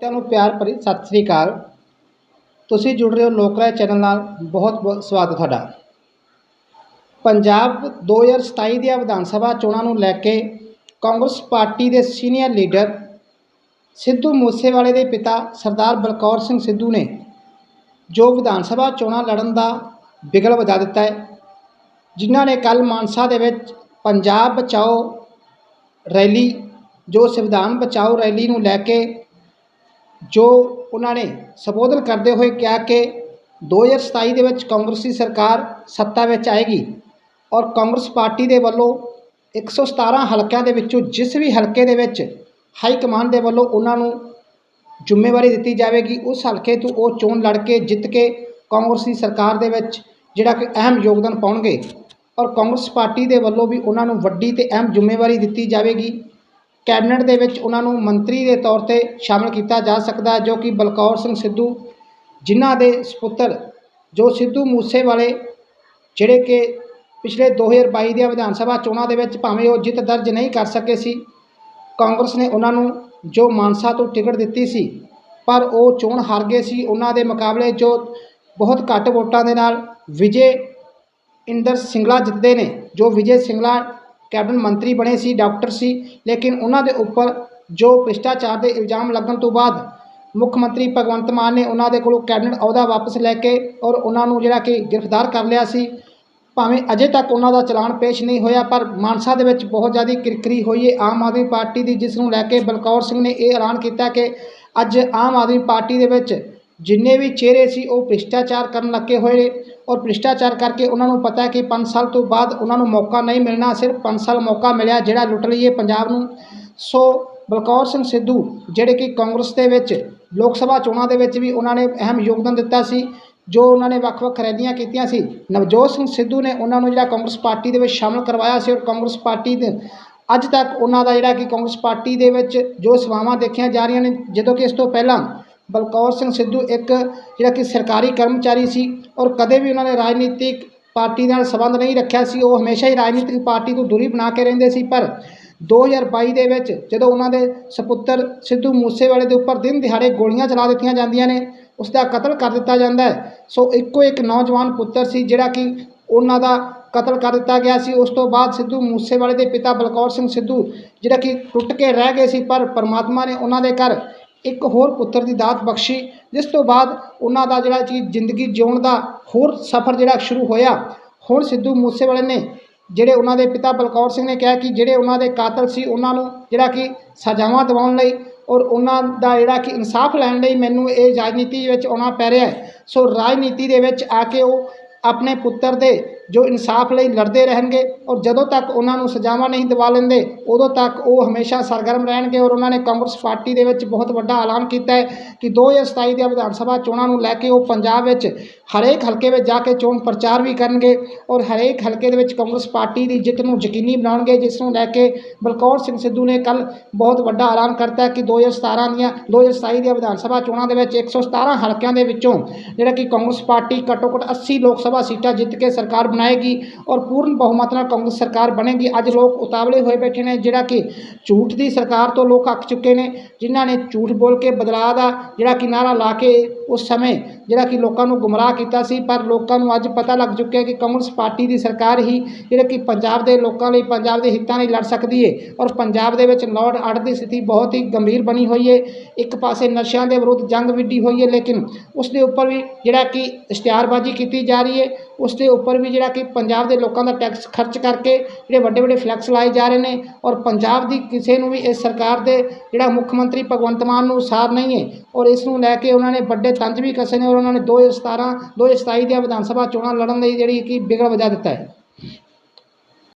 ਸਾਰਿਆਂ ਨੂੰ ਪਿਆਰ ਭਰੀ ਸਤਿ ਸ੍ਰੀ ਅਕਾਲ। ਤੁਸੀਂ ਜੁੜ ਰਹੇ ਹੋ ਲੋਕ ਰਾਏ ਚੈਨਲ ਨਾਲ। ਬਹੁਤ ਬਹੁਤ ਸਵਾਗਤ ਤੁਹਾਡਾ। ਪੰਜਾਬ 2027 ਦੀਆਂ ਵਿਧਾਨ ਸਭਾ ਚੋਣਾਂ ਨੂੰ ਲੈ ਕੇ ਕਾਂਗਰਸ ਪਾਰਟੀ ਦੇ ਸੀਨੀਅਰ ਲੀਡਰ ਸਿੱਧੂ ਮੂਸੇਵਾਲੇ ਦੇ ਪਿਤਾ ਸਰਦਾਰ ਬਲਕੌਰ ਸਿੰਘ ਸਿੱਧੂ ਨੇ ਜੋ ਵਿਧਾਨ ਸਭਾ ਚੋਣਾਂ ਲੜਨ ਦਾ ਬਿਗਲ ਵਜਾ ਦਿੱਤਾ ਹੈ, ਜਿਨ੍ਹਾਂ ਨੇ ਕੱਲ ਮਾਨਸਾ ਦੇ ਵਿੱਚ ਪੰਜਾਬ ਬਚਾਓ ਰੈਲੀ, ਜੋ ਸੰਵਿਧਾਨ ਬਚਾਓ ਰੈਲੀ ਨੂੰ ਲੈ ਕੇ ਜੋ ਉਹਨਾਂ ਨੇ ਸੰਬੋਧਨ ਕਰਦੇ ਹੋਏ ਕਿਹਾ ਕਿ 2027 ਦੇ ਵਿੱਚ ਕਾਂਗਰਸੀ ਸਰਕਾਰ ਸੱਤਾ ਵਿੱਚ ਆਏਗੀ ਔਰ ਕਾਂਗਰਸ ਪਾਰਟੀ ਦੇ ਵੱਲੋਂ 117 ਹਲਕਿਆਂ ਦੇ ਵਿੱਚੋਂ ਜਿਸ ਵੀ ਹਲਕੇ ਦੇ ਵਿੱਚ ਹਾਈ ਕਮਾਂਡ ਦੇ ਵੱਲੋਂ ਉਹਨਾਂ ਨੂੰ ਜ਼ਿੰਮੇਵਾਰੀ ਦਿੱਤੀ ਜਾਵੇਗੀ, ਉਸ ਹਲਕੇ ਤੋਂ ਉਹ ਚੋਣ ਲੜ ਕੇ ਜਿੱਤ ਕੇ ਕਾਂਗਰਸੀ ਸਰਕਾਰ ਦੇ ਵਿੱਚ ਜਿਹੜਾ ਕਿ ਅਹਿਮ ਯੋਗਦਾਨ ਪਾਉਣਗੇ ਔਰ ਕਾਂਗਰਸ ਪਾਰਟੀ ਦੇ ਵੱਲੋਂ ਵੀ ਉਹਨਾਂ ਨੂੰ ਵੱਡੀ ਤੇ ਅਹਿਮ ਜ਼ਿੰਮੇਵਾਰੀ ਦਿੱਤੀ ਜਾਵੇਗੀ। ਕੈਬਨਿਟ ਦੇ ਵਿੱਚ ਉਹਨਾਂ ਨੂੰ ਮੰਤਰੀ ਦੇ ਤੌਰ ਤੇ ਸ਼ਾਮਲ ਕੀਤਾ ਜਾ ਸਕਦਾ ਜੋ ਕਿ ਬਲਕੌਰ ਸਿੰਘ ਸਿੱਧੂ, ਜਿਨ੍ਹਾਂ ਦੇ ਸੁਪੁੱਤਰ, ਜੋ ਸਿੱਧੂ ਮੂਸੇਵਾਲੇ, ਜਿਹੜੇ ਕਿ ਪਿਛਲੇ 2022 ਦੀਆਂ ਵਿਧਾਨ ਸਭਾ ਚੋਣਾਂ ਦੇ ਵਿੱਚ ਭਾਵੇਂ ਉਹ ਜਿੱਤ ਦਰਜ ਨਹੀਂ ਕਰ ਸਕੇ ਸੀ, ਕਾਂਗਰਸ ਨੇ ਉਹਨਾਂ ਨੂੰ ਜੋ ਮਾਨਸਾ ਤੋਂ ਟਿਕਟ ਦਿੱਤੀ ਸੀ, ਪਰ ਉਹ ਚੋਣ ਹਾਰ ਗਏ ਸੀ। ਉਹਨਾਂ ਦੇ ਮੁਕਾਬਲੇ ਜੋ ਬਹੁਤ ਘੱਟ ਵੋਟਾਂ ਦੇ ਨਾਲ ਵਿਜੇ ਇੰਦਰ ਸਿੰਗਲਾ ਜਿੱਤਦੇ ਨੇ, ਜੋ ਵਿਜੇ ਸਿੰਗਲਾ ਕੈਬਨਿਟ ਮੰਤਰੀ ਬਣੇ ਸੀ, ਡਾਕਟਰ ਸੀ, ਲੇਕਿਨ ਉਹਨਾਂ ਦੇ ਉੱਪਰ ਜੋ ਭ੍ਰਿਸ਼ਟਾਚਾਰ ਦੇ ਇਲਜ਼ਾਮ ਲੱਗਣ ਤੋਂ ਬਾਅਦ ਮੁੱਖ ਮੰਤਰੀ ਭਗਵੰਤ ਮਾਨ ਨੇ ਉਹਨਾਂ ਦੇ ਕੋਲੋਂ ਕੈਬਨਿਟ ਅਹੁਦਾ ਵਾਪਸ ਲੈ ਕੇ ਔਰ ਉਹਨਾਂ ਨੂੰ ਜਿਹੜਾ ਕਿ ਗ੍ਰਿਫਤਾਰ ਕਰ ਲਿਆ ਸੀ। ਭਾਵੇਂ ਅਜੇ ਤੱਕ ਉਹਨਾਂ ਦਾ ਚਲਾਨ ਪੇਸ਼ ਨਹੀਂ ਹੋਇਆ, ਪਰ ਮਾਨਸਾ ਦੇ ਵਿੱਚ ਬਹੁਤ ਜ਼ਿਆਦਾ ਕਿਰਕਰੀ ਹੋਈ ਹੈ ਆਮ ਆਦਮੀ ਪਾਰਟੀ ਦੀ, ਜਿਸ ਨੂੰ ਲੈ ਕੇ ਬਲਕੌਰ ਸਿੰਘ ਨੇ ਇਹ ਐਲਾਨ ਕੀਤਾ ਕਿ ਅੱਜ ਆਮ ਆਦਮੀ ਪਾਰਟੀ ਦੇ ਵਿੱਚ ਜਿੰਨੇ ਵੀ ਚਿਹਰੇ ਸੀ ਉਹ ਭ੍ਰਿਸ਼ਟਾਚਾਰ ਕਰਨ ਲੱਗੇ ਹੋਏ ਨੇ ਔਰ ਭ੍ਰਿਸ਼ਟਾਚਾਰ ਕਰਕੇ ਉਹਨਾਂ ਨੂੰ ਪਤਾ ਹੈ ਕਿ 5 ਸਾਲ ਤੋਂ ਬਾਅਦ ਉਹਨਾਂ ਨੂੰ ਮੌਕਾ ਨਹੀਂ ਮਿਲਣਾ, ਸਿਰਫ 5 ਸਾਲ ਮੌਕਾ ਮਿਲਿਆ ਜਿਹੜਾ ਲੁੱਟ ਲਈਏ ਪੰਜਾਬ ਨੂੰ। ਸੋ ਬਲਕੌਰ ਸਿੰਘ ਸਿੱਧੂ ਜਿਹੜੇ ਕਿ ਕਾਂਗਰਸ ਦੇ ਵਿੱਚ, ਲੋਕ ਸਭਾ ਚੋਣਾਂ ਦੇ ਵਿੱਚ ਵੀ ਉਹਨਾਂ ਨੇ ਅਹਿਮ ਯੋਗਦਾਨ ਦਿੱਤਾ ਸੀ, ਜੋ ਉਹਨਾਂ ਨੇ ਵੱਖ-ਵੱਖ ਰੈਲੀਆਂ ਕੀਤੀਆਂ ਸੀ। ਨਵਜੋਤ ਸਿੰਘ ਸਿੱਧੂ ਨੇ ਉਹਨਾਂ ਨੂੰ ਜਿਹੜਾ ਕਾਂਗਰਸ ਪਾਰਟੀ ਦੇ ਵਿੱਚ ਸ਼ਾਮਲ ਕਰਵਾਇਆ ਸੀ ਔਰ ਕਾਂਗਰਸ ਪਾਰਟੀ ਦੇ ਅੱਜ ਤੱਕ ਉਹਨਾਂ ਦਾ ਜਿਹੜਾ ਕਿ ਕਾਂਗਰਸ ਪਾਰਟੀ ਦੇ ਵਿੱਚ ਜੋ ਸੇਵਾਵਾਂ ਦੇਖੀਆਂ ਜਾ ਰਹੀਆਂ ਨੇ, ਜਦੋਂ ਕਿ ਇਸ ਤੋਂ ਪਹਿਲਾਂ ਬਲਕੌਰ ਸਿੰਘ ਸਿੱਧੂ ਇੱਕ ਜਿਹੜਾ ਕਿ ਸਰਕਾਰੀ ਕਰਮਚਾਰੀ ਸੀ ਔਰ ਕਦੇ ਵੀ ਉਹਨਾਂ ਨੇ ਰਾਜਨੀਤਿਕ ਪਾਰਟੀ ਨਾਲ ਸੰਬੰਧ ਨਹੀਂ ਰੱਖਿਆ ਸੀ ਉਹ ਹਮੇਸ਼ਾ ਹੀ ਰਾਜਨੀਤਿਕ ਪਾਰਟੀ ਤੋਂ ਦੂਰੀ ਬਣਾ ਕੇ ਰਹਿੰਦੇ ਸੀ ਪਰ 2022 ਦੇ ਵਿੱਚ ਜਦੋਂ ਉਹਨਾਂ ਦੇ ਸੁਪੁੱਤਰ ਸਿੱਧੂ ਮੂਸੇਵਾਲੇ ਦੇ ਉੱਪਰ ਦਿਨ ਦਿਹਾੜੇ ਗੋਲੀਆਂ ਚਲਾ ਦਿੱਤੀਆਂ ਜਾਂਦੀਆਂ ਨੇ ਉਸ ਦਾ ਕਤਲ ਕਰ ਦਿੱਤਾ ਜਾਂਦਾ ਹੈ ਸੋ ਇੱਕੋ ਇੱਕ ਨੌਜਵਾਨ ਪੁੱਤਰ ਸੀ ਜਿਹੜਾ ਕਿ ਉਹਨਾਂ ਦਾ ਕਤਲ ਕਰ ਦਿੱਤਾ ਗਿਆ ਸੀ ਉਸ ਤੋਂ ਬਾਅਦ ਸਿੱਧੂ ਮੂਸੇਵਾਲੇ ਦੇ ਪਿਤਾ ਬਲਕੌਰ ਸਿੰਘ ਸਿੱਧੂ ਜਿਹੜਾ ਕਿ ਟੁੱਟ ਕੇ ਰਹਿ ਗਏ ਸੀ ਪਰ ਪਰਮਾਤਮਾ ਨੇ ਉਹਨਾਂ ਦੇ ਘਰ ਇੱਕ ਹੋਰ ਪੁੱਤਰ ਦੀ ਦਾਤ ਬਖਸ਼ੀ, ਜਿਸ ਤੋਂ ਬਾਅਦ ਉਹਨਾਂ ਦਾ ਜਿਹੜਾ ਕਿ ਜ਼ਿੰਦਗੀ ਜਿਉਣ ਦਾ ਹੋਰ ਸਫ਼ਰ ਜਿਹੜਾ ਸ਼ੁਰੂ ਹੋਇਆ। ਹੁਣ ਸਿੱਧੂ ਮੂਸੇਵਾਲੇ ਨੇ ਜਿਹੜੇ ਉਹਨਾਂ ਦੇ ਪਿਤਾ ਬਲਕੌਰ ਸਿੰਘ ਨੇ ਕਿਹਾ ਕਿ ਜਿਹੜੇ ਉਹਨਾਂ ਦੇ ਕਾਤਲ ਸੀ, ਉਹਨਾਂ ਨੂੰ ਜਿਹੜਾ ਕਿ ਸਜ਼ਾਵਾਂ ਦਿਵਾਉਣ ਲਈ ਔਰ ਉਹਨਾਂ ਦਾ ਜਿਹੜਾ ਕਿ ਇਨਸਾਫ ਲੈਣ ਲਈ ਮੈਨੂੰ ਇਹ ਰਾਜਨੀਤੀ ਵਿੱਚ ਆਉਣਾ ਪੈ ਰਿਹਾ ਸੋ ਰਾਜਨੀਤੀ ਦੇ ਵਿੱਚ ਆ ਕੇ ਉਹ ਆਪਣੇ ਪੁੱਤਰ ਦੇ ਜੋ ਇਨਸਾਫ ਲਈ ਲੜਦੇ ਰਹਿਣਗੇ ਔਰ ਜਦੋਂ ਤੱਕ ਉਹਨਾਂ ਨੂੰ ਸਜ਼ਾਵਾਂ ਨਹੀਂ ਦਿਵਾ ਲੈਂਦੇ, ਉਦੋਂ ਤੱਕ ਉਹ ਹਮੇਸ਼ਾ ਸਰਗਰਮ ਰਹਿਣਗੇ ਔਰ ਉਹਨਾਂ ਨੇ ਕਾਂਗਰਸ ਪਾਰਟੀ ਦੇ ਵਿੱਚ ਬਹੁਤ ਵੱਡਾ ਐਲਾਨ ਕੀਤਾ ਹੈ ਕਿ 2027 ਦੀਆਂ ਵਿਧਾਨ ਸਭਾ ਚੋਣਾਂ ਨੂੰ ਲੈ ਕੇ ਉਹ ਪੰਜਾਬ ਵਿੱਚ ਹਰੇਕ ਹਲਕੇ ਵਿੱਚ ਜਾ ਕੇ ਚੋਣ ਪ੍ਰਚਾਰ ਵੀ ਕਰਨਗੇ ਔਰ ਹਰੇਕ ਹਲਕੇ ਦੇ ਵਿੱਚ ਕਾਂਗਰਸ ਪਾਰਟੀ ਦੀ ਜਿੱਤ ਨੂੰ ਯਕੀਨੀ ਬਣਾਉਣਗੇ, ਜਿਸ ਨੂੰ ਲੈ ਕੇ ਬਲਕੌਰ ਸਿੰਘ ਸਿੱਧੂ ਨੇ ਕੱਲ ਬਹੁਤ ਵੱਡਾ ਐਲਾਨ ਕਰਤਾ ਕਿ 2017 ਦੀਆਂ 2027 ਦੀਆਂ ਵਿਧਾਨ ਸਭਾ ਚੋਣਾਂ ਦੇ ਵਿੱਚ 117 ਹਲਕਿਆਂ ਦੇ ਵਿੱਚੋਂ ਜਿਹੜਾ ਕਿ ਕਾਂਗਰਸ ਪਾਰਟੀ ਘੱਟੋ ਘੱਟ 80 ਲੋਕ ਸਭਾ ਸੀਟਾਂ ਜਿੱਤ ਕੇ ਸਰਕਾਰ ਬਣਾਏਗੀ ਔਰ ਪੂਰਨ ਬਹੁਮਤ ਨਾਲ ਕਾਂਗਰਸ ਸਰਕਾਰ ਬਣੇਗੀ ਅੱਜ ਲੋਕ ਉਤਾਵਲੇ ਹੋਏ ਬੈਠੇ ਨੇ ਜਿਹੜਾ ਕਿ ਝੂਠ ਦੀ ਸਰਕਾਰ ਤੋਂ ਲੋਕ ਅੱਕ ਚੁੱਕੇ ਨੇ ਜਿਨ੍ਹਾਂ ਨੇ ਝੂਠ ਬੋਲ ਕੇ ਬਦਲਾਅ ਦਾ ਜਿਹੜਾ ਕਿ ਨਾਰਾ ਲਾ ਕੇ ਉਸ ਸਮੇਂ ਜਿਹੜਾ ਕਿ ਲੋਕਾਂ ਨੂੰ ਗੁੰਮਰਾਹ ਕੀਤਾ ਸੀ, ਪਰ ਲੋਕਾਂ ਨੂੰ ਅੱਜ ਪਤਾ ਲੱਗ ਚੁੱਕਿਆ ਕਿ ਕਾਂਗਰਸ ਪਾਰਟੀ ਦੀ ਸਰਕਾਰ ਹੀ ਜਿਹੜੇ ਕਿ ਪੰਜਾਬ ਦੇ ਲੋਕਾਂ ਲਈ, ਪੰਜਾਬ ਦੇ ਹਿੱਤਾਂ ਲਈ ਲੜ ਸਕਦੀ ਹੈ ਔਰ ਪੰਜਾਬ ਦੇ ਵਿੱਚ ਲੋੜ ਐਂਡ ਦੀ ਸਥਿਤੀ ਬਹੁਤ ਹੀ ਗੰਭੀਰ ਬਣੀ ਹੋਈ ਹੈ ਇੱਕ ਪਾਸੇ ਨਸ਼ਿਆਂ ਦੇ ਵਿਰੁੱਧ ਜੰਗ ਵਿੱਢੀ ਹੋਈ ਹੈ ਲੇਕਿਨ ਉਸ ਦੇ ਉੱਪਰ ਵੀ ਜਿਹੜਾ ਕਿ ਇਸ਼ਤਿਹਾਰਬਾਜ਼ੀ ਕੀਤੀ ਜਾ ਰਹੀ ਹੈ ਉਸ ਦੇ ਉੱਪਰ ਵੀ ਜਿਹੜਾ ਕਿ ਪੰਜਾਬ ਦੇ ਲੋਕਾਂ ਦਾ ਟੈਕਸ ਖਰਚ ਕਰਕੇ ਜਿਹੜੇ ਵੱਡੇ ਵੱਡੇ ਫਲੈਕਸ ਲਾਏ ਜਾ ਰਹੇ ਨੇ ਔਰ ਪੰਜਾਬ ਦੀ ਕਿਸੇ ਨੂੰ ਵੀ ਇਸ ਸਰਕਾਰ ਦੇ ਜਿਹੜਾ ਮੁੱਖ ਮੰਤਰੀ ਭਗਵੰਤ ਮਾਨ ਨੂੰ ਸਾਰ ਨਹੀਂ ਹੈ ਔਰ ਇਸ ਨੂੰ ਲੈ ਕੇ ਉਹਨਾਂ ਨੇ ਵੱਡੇ ਤੰਜ ਵੀ ਕਸੇ ਨੇ ਔਰ ਉਹਨਾਂ ਨੇ 2017 2027 ਦੀਆਂ ਵਿਧਾਨ ਸਭਾ ਚੋਣਾਂ ਲੜਨ ਲਈ ਜਿਹੜੀ ਕਿ ਬਿਗੜ ਵਜਾ ਦਿੱਤਾ ਹੈ।